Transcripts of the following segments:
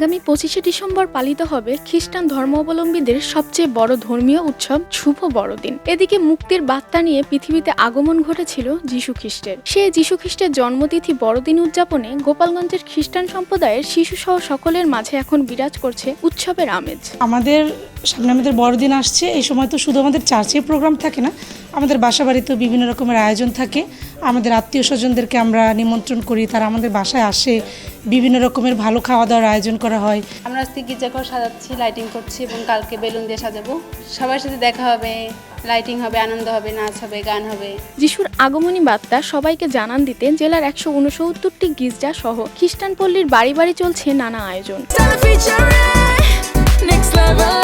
আগামী পঁচিশে ডিসেম্বর পালিত হবে খ্রিস্টান ধর্মাবলম্বীদের সবচেয়ে বড় ধর্মীয় উৎসব শুভ বড়দিন। এদিকে মুক্তির বার্তা নিয়ে পৃথিবীতে আগমন ঘটেছিল যীশু খ্রিস্টের। সেই যীশু খ্রিস্টের জন্মতিথি বড়দিন উদযাপনে গোপালগঞ্জের খ্রিস্টান সম্প্রদায়ের শিশুসহ সকলের মাঝে এখন বিরাজ করছে উৎসবের আমেজ। আমাদের সামনে আমাদের বড়দিন আসছে, এই সময় তো শুধু আমাদের চার্চে প্রোগ্রাম থাকে না, আমাদের বাসা বাড়িতেও বিভিন্ন রকমের আয়োজন থাকে। আমাদের আত্মীয় স্বজনদেরকে আমরা নিমন্ত্রণ করি, তারা আমাদের বাসায় আসে, বিভিন্ন রকমের ভালো খাওয়া দাওয়ার আয়োজন করা হয় আমরা আজকে গির্জাঘর সাজাচ্ছি লাইটিং করছি এবং কালকে বেলুন দিয়ে সাজাবো সবার সাথে দেখা হবে লাইটিং হবে আনন্দ হবে নাচ হবে গান হবে যিশুর আগমনী বার্তা সবাইকে জানান দিতে জেলার একশো উনসত্তরটি গির্জা সহ খ্রিস্টান পল্লীর বাড়ি বাড়ি চলছে নানা আয়োজন Time to feature it. Next level.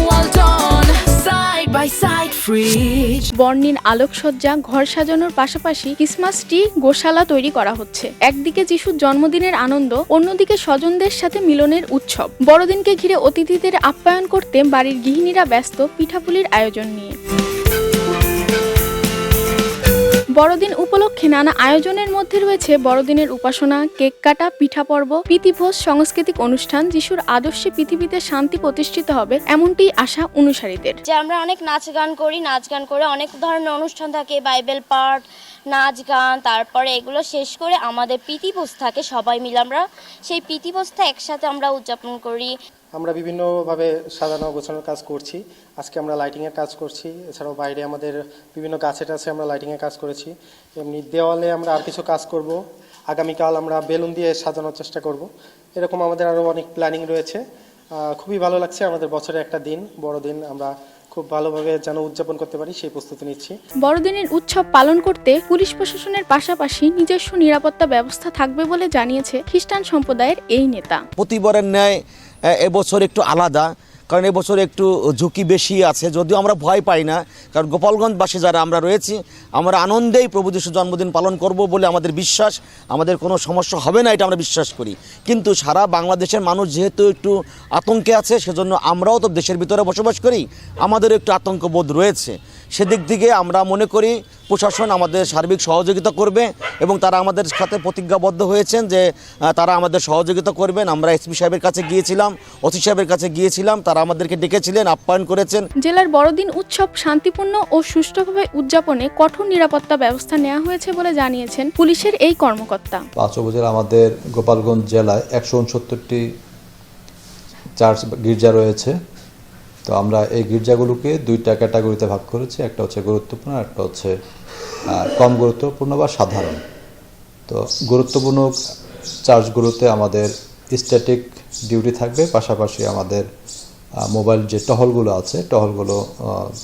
Well done. Side by side, fridge. বর্ণিল আলোকসজ্জা ঘর সাজানোর পাশাপাশি ক্রিসমাস ট্রি গোশালা তৈরি করা হচ্ছে। একদিকে যিশুর জন্মদিনের আনন্দ, অন্যদিকে স্বজনদের সাথে মিলনের উৎসব। বড়দিনকে ঘিরে অতিথিদের আপ্যায়ন করতে বাড়ির গৃহিণীরা ব্যস্ত পিঠাপুলির আয়োজন নিয়ে। বড়দিন উপলক্ষে নানা আয়োজনের মধ্যে রয়েছে বড়দিনের উপাসনা, কেক কাটা, পিঠা পর্ব, প্রীতিভোজ, সাংস্কৃতিক অনুষ্ঠান, যিশুর আদর্শে পৃথিবীতে শান্তি প্রতিষ্ঠিত হবে এমনটি আশা অনুসারীদের। যে আমরা অনেক নাচ গান করি, নাচ গান করে অনেক ধরনের অনুষ্ঠান থাকে, বাইবেল পাঠ, নাচ গান, তারপরে এগুলো শেষ করে আমাদের প্রীতিভোজ থাকে, সবাই মিলে আমরা সেই প্রীতিভোজটা একসাথে আমরা উদযাপন করি। আমরা বিভিন্নভাবে সাজানো গোছানোর কাজ করছি। আজকে আমরা লাইটিংয়ের কাজ করছি। এছাড়াও বাইরে আমাদের বিভিন্ন গাছে টাছে আমরা লাইটিংয়ের কাজ করেছি। এমনি দেওয়ালে আমরা আর কিছু কাজ করব। আগামীকাল আমরা বেলুন দিয়ে সাজানোর চেষ্টা করব। এরকম আমাদের আরও অনেক প্ল্যানিং রয়েছে। খুবই ভালো লাগছে আমাদের বছরে একটা দিন বড় দিন আমরা খুব ভালোভাবে যেন উদযাপন করতে পারি সেই প্রস্তুতি নিচ্ছি। বড়দিনের উৎসব পালন করতে পুলিশ প্রশাসনের পাশাপাশি নিজস্ব নিরাপত্তা ব্যবস্থা থাকবে বলে জানিয়েছে খ্রিস্টান সম্প্রদায়ের এই নেতা। প্রতিবারের ন্যায় এবছর একটু আলাদা, কারণ এবছর একটু ঝুঁকি বেশি আছে, যদিও আমরা ভয় পাই না, কারণ গোপালগঞ্জবাসী যারা আমরা রয়েছি, আমরা আনন্দেই প্রভু যিশুর জন্মদিন পালন করব বলে আমাদের বিশ্বাস, আমাদের কোনো সমস্যা হবে না, এটা আমরা বিশ্বাস করি। কিন্তু সারা বাংলাদেশের মানুষ যেহেতু একটু আতঙ্কে আছে, সেজন্য আমরাও তো দেশের ভিতরে বসবাস করি, আমাদেরও একটু আতঙ্কবোধ রয়েছে। সেদিক থেকে আমরা মনে করি প্রশাসন আমাদের সার্বিক সহযোগিতা করবে এবং তারা আমাদের সাথে প্রতিজ্ঞাবদ্ধ হয়েছেন যে তারা আমাদের সহযোগিতা করবেন। আমরা এসপি সাহেবের কাছে গিয়েছিলাম ওসি সাহেবের কাছে গিয়েছিলাম তারা আমাদেরকে ডেকেছিলেন আপ্যায়ন করেছেন। জেলার বড়দিন উৎসব শান্তিপূর্ণ ও সুষ্ঠুভাবে উদযাপনে কঠোর নিরাপত্তা ব্যবস্থা নেওয়া হয়েছে বলে জানিয়েছেন পুলিশের এই কর্মকর্তা। পাঁচ উপজেলা আমাদের গোপালগঞ্জ জেলায় একশো উনসত্তরটি চার্চ গির্জা রয়েছে। তো আমরা এই গির্জাগুলোকে দুইটা ক্যাটাগরিতে ভাগ করেছি, একটা হচ্ছে গুরুত্বপূর্ণ একটা হচ্ছে কম গুরুত্বপূর্ণ বা সাধারণ। তো গুরুত্বপূর্ণ চার্চগুলোতে আমাদের স্ট্যাটিক ডিউটি থাকবে, পাশাপাশি আমাদের মোবাইল যে টহলগুলো আছে, টহলগুলো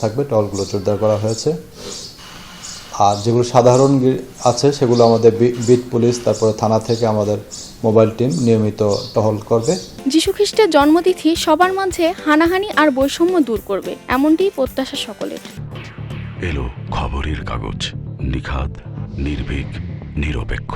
থাকবে, টহলগুলো জোরদার করা হয়েছে। আর যেগুলো সাধারণ আছে, সেগুলো আমাদের বিট পুলিশ, তারপরে থানা থেকে আমাদের মোবাইল টিম নিয়মিত টহল করবে। যীশুখ্রিস্টের জন্মতিথি সবার মাঝে হানাহানি আর বৈষম্য দূর করবে এমনটি প্রত্যাশা সকলের। এলো খবরের কাগজ নিখাত নির্ভীক নিরপেক্ষ।